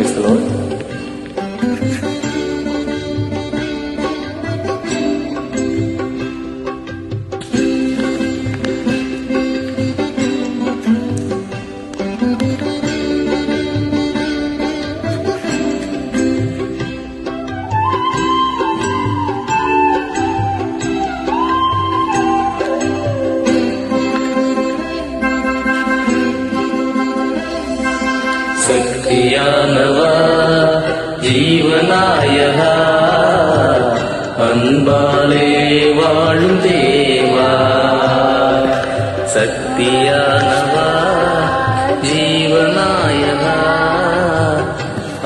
Praise the Lord. சக்தியானவா ஜீவநாயகா அன்பாலே வாழும் தேவா சக்தியானவா ஜீவநாயகா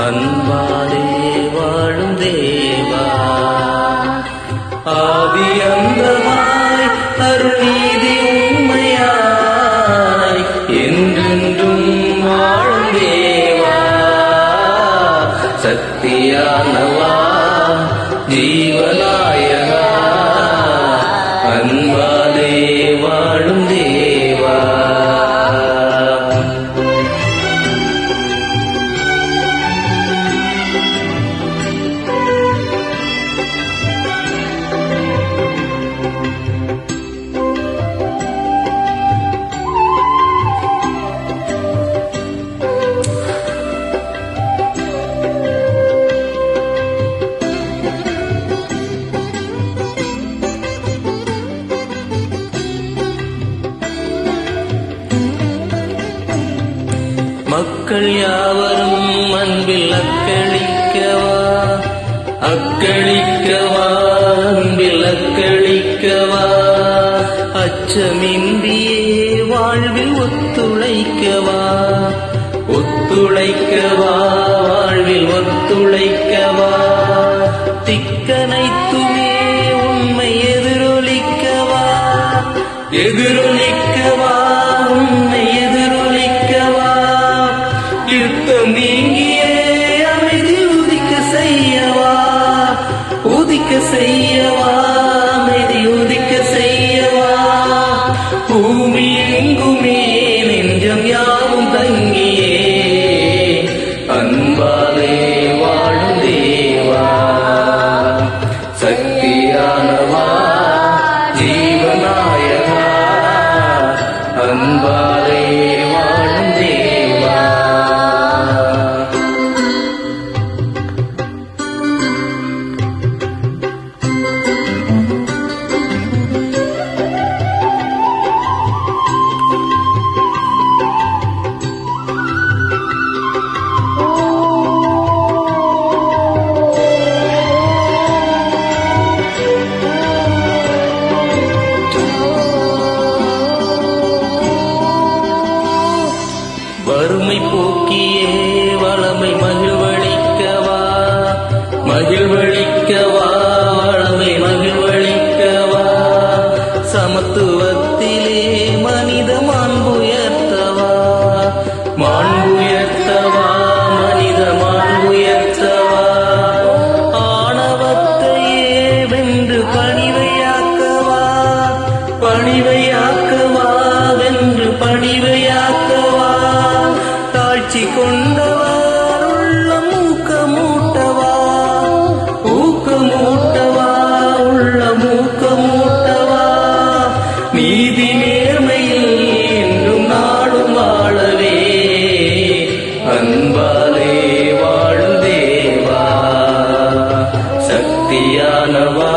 அன்பாலே வாழும் தேவா சக்தியானவா ஜீவநாயகா அன்பாலே மக்கள் யாவரும் அன்பில் அக்களிக்கவா அக்களிக்கவா அன்பில் அக்களிக்கவா அச்சமின்றியே வாழ்வில் ஒத்துழைக்கவா? ஒத்துழைக்கவா? வாழ்வில் ஒத்துழைக்கவா? திக்கனைத்துமே உண்மை எதிரொலிக்கவா? எதிரொலிக்கவா வறுமை போக்கியே வளமை மகிழ்வழிக்கவா மகிழ்வழி அன்பாலே வாழும் தேவா. சக்தியானவா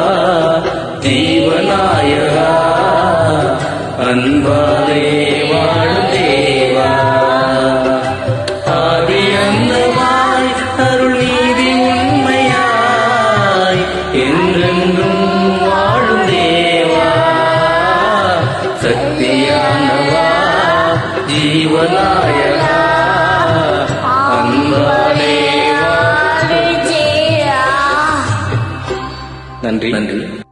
நன்றி. நன்றி.